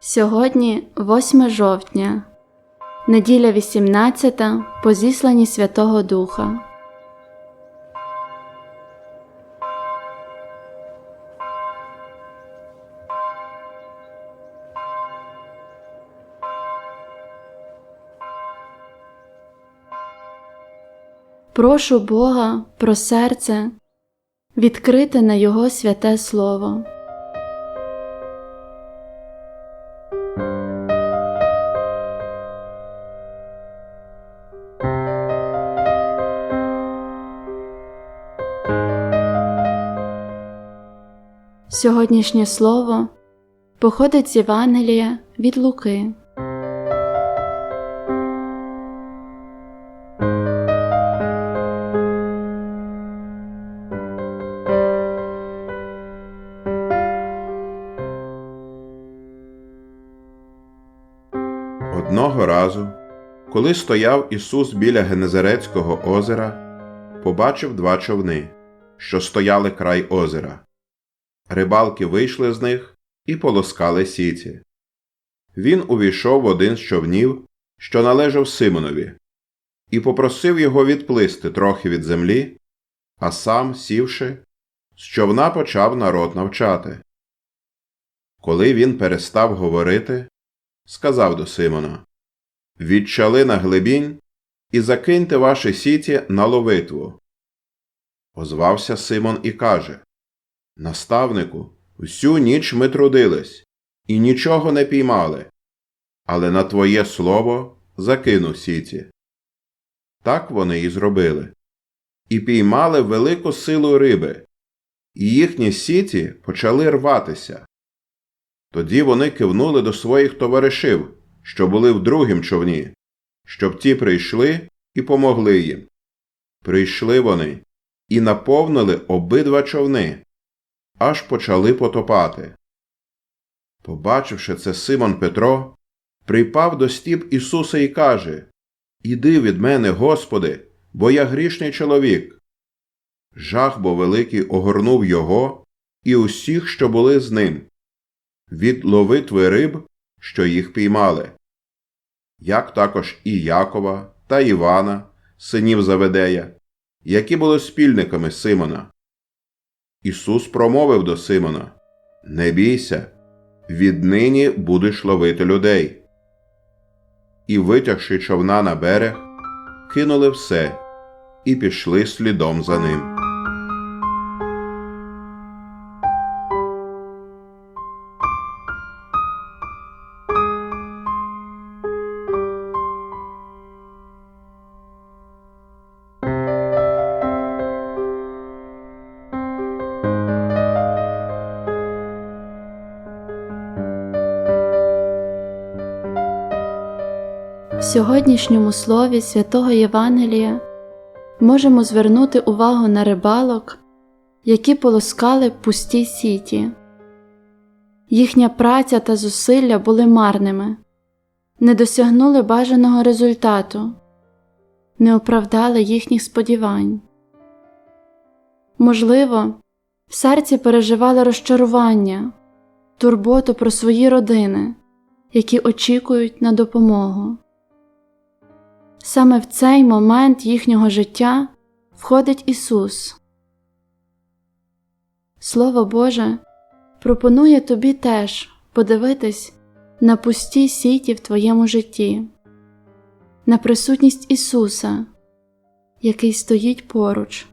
Сьогодні 8 жовтня, неділя 18 по зісланні Святого Духа. Прошу Бога про серце відкрите на Його святе Слово. Сьогоднішнє слово походить з Євангелія від Луки. Одного разу, коли стояв Ісус біля Генезарецького озера, побачив два човни, що стояли край озера. Рибалки вийшли з них і полоскали сіті. Він увійшов в один з човнів, що належав Симонові, і попросив його відплисти трохи від землі, а сам, сівши, з човна почав народ навчати. Коли він перестав говорити, сказав до Симона Відчали на глибінь і закиньте ваші сіті на ловитву. Озвався Симон і каже Наставнику, всю ніч ми трудились і нічого не піймали, але на твоє слово закину сіті. Так вони і зробили. І піймали велику силу риби, і їхні сіті почали рватися. Тоді вони кивнули до своїх товаришів, що були в другім човні, щоб ті прийшли і помогли їм. Прийшли вони і наповнили обидва човни, аж почали потопати. Побачивши це Симон Петро, припав до стіп Ісуса і каже Іди від мене, Господи, бо я грішний чоловік. Жах бо великий огорнув його і усіх, що були з ним від ловитви риб, що їх піймали, як також і Якова та Івана, синів Заведея, які були спільниками Симона. Ісус промовив до Симона Не бійся, віднині будеш ловити людей. І, витягши човна на берег, кинули все і пішли слідом за ним. Сьогоднішньому слові святого Євангелія можемо звернути увагу на рибалок, які полоскали пусті сіті. Їхня праця та зусилля були марними, не досягнули бажаного результату, не оправдали їхніх сподівань. Можливо, в серці переживали розчарування, турботу про свої родини, які очікують на допомогу. Саме в цей момент їхнього життя входить Ісус. Слово Боже пропонує тобі теж подивитись на пусті сіті в твоєму житті, на присутність Ісуса, який стоїть поруч,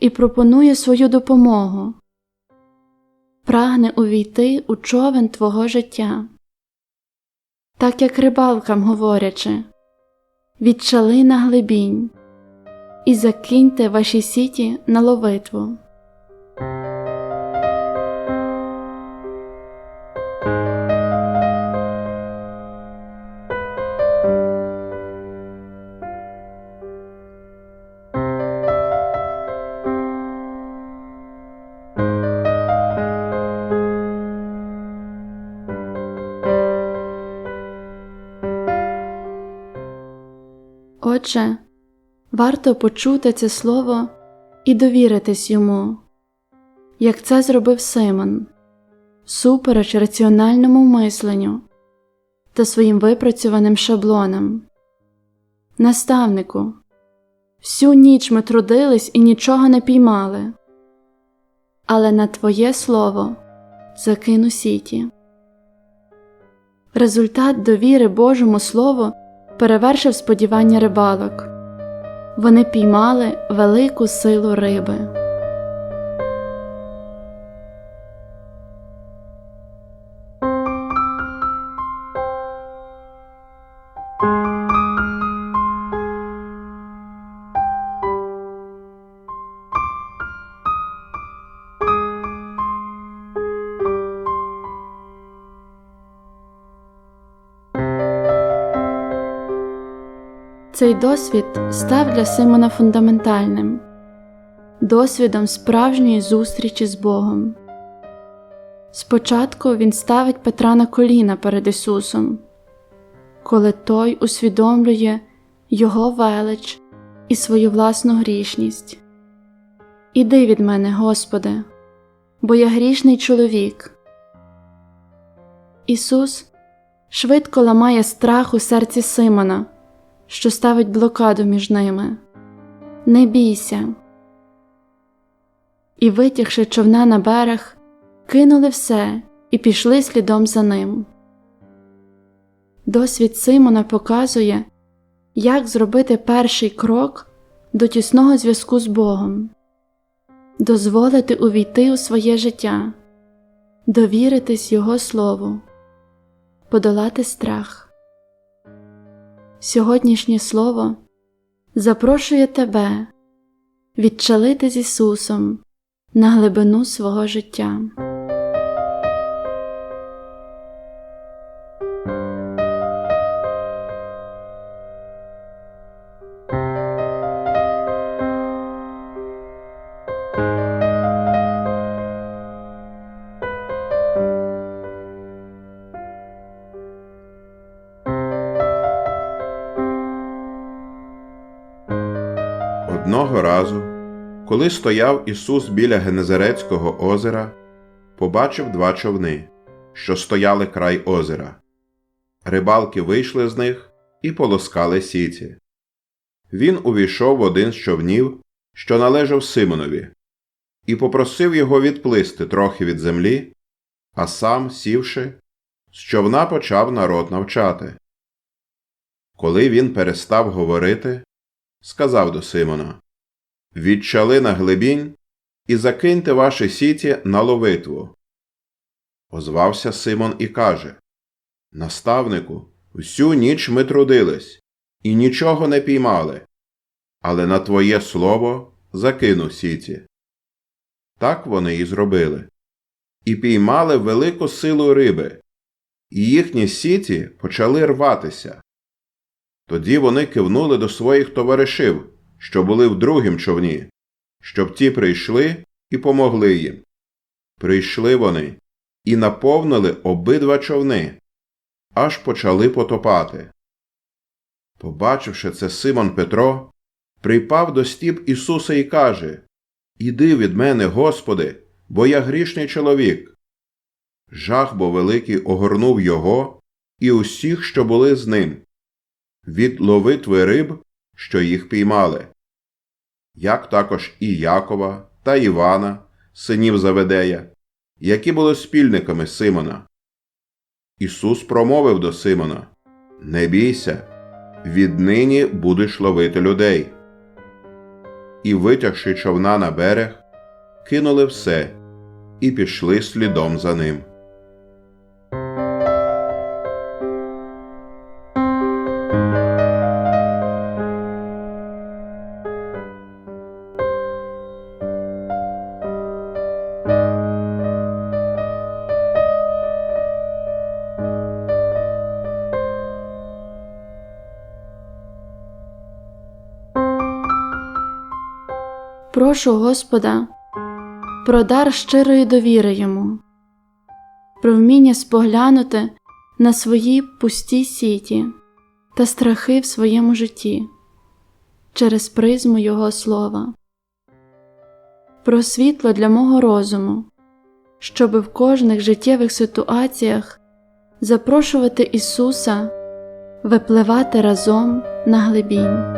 і пропонує свою допомогу, прагне увійти у човен твого життя, так як рибалкам говорячи відчали на глибінь і закиньте ваші сіті на ловитву. Отже, варто почути це слово і довіритись йому, як це зробив Симон, супереч раціональному мисленню та своїм випрацьованим шаблонам. Наставнику, всю ніч ми трудились і нічого не піймали, але на Твоє слово закину сіті. Результат довіри Божому Слову перевершив сподівання рибалок. Вони піймали велику силу риби. Цей досвід став для Симона фундаментальним досвідом справжньої зустрічі з Богом. Спочатку він ставить Петра на коліна перед Ісусом, коли Той усвідомлює Його велич і свою власну грішність. Іди від мене, Господи, бо я грішний чоловік. Ісус швидко ламає страх у серці Симона що ставить блокаду між ними. Не бійся. І, витягши човна на берег, кинули все і пішли слідом за ним. Досвід Симона показує, як зробити перший крок до тісного зв'язку з Богом, дозволити увійти у своє життя, довіритись Його Слову, подолати страх. Сьогоднішнє слово запрошує тебе відчалити з Ісусом на глибину свого життя. Одного разу, коли стояв Ісус біля Генезарецького озера, побачив два човни, що стояли край озера. Рибалки вийшли з них і полоскали сіті. Він увійшов в один з човнів, що належав Симонові, і попросив його відплисти трохи від землі, а сам, сівши, з човна почав народ навчати. Коли він перестав говорити, сказав до Симона Відчали на глибінь і закиньте ваші сіті на ловитву. Озвався Симон і каже Наставнику, всю ніч ми трудились і нічого не піймали, але на твоє слово закину сіті. Так вони і зробили. І піймали велику силу риби, і їхні сіті почали рватися. Тоді вони кивнули до своїх товаришів, що були в другім човні, щоб ті прийшли і помогли їм. Прийшли вони і наповнили обидва човни, аж почали потопати. Побачивши це Симон Петро, припав до стіп Ісуса і каже Іди від мене, Господи, бо я грішний чоловік. Жах бо великий огорнув його і усіх, що були з ним від ловитви риб, що їх піймали, як також і Якова та Івана, синів Заведея, які були спільниками Симона. Ісус промовив до Симона Не бійся, віднині будеш ловити людей. І, витягши човна на берег, кинули все і пішли слідом за ним. Прошу Господа про дар щирої довіри йому, про вміння споглянути на свої пусті сіті та страхи в своєму житті через призму Його слова, про світло для мого розуму, щоби в кожних життєвих ситуаціях запрошувати Ісуса випливати разом на глибінь.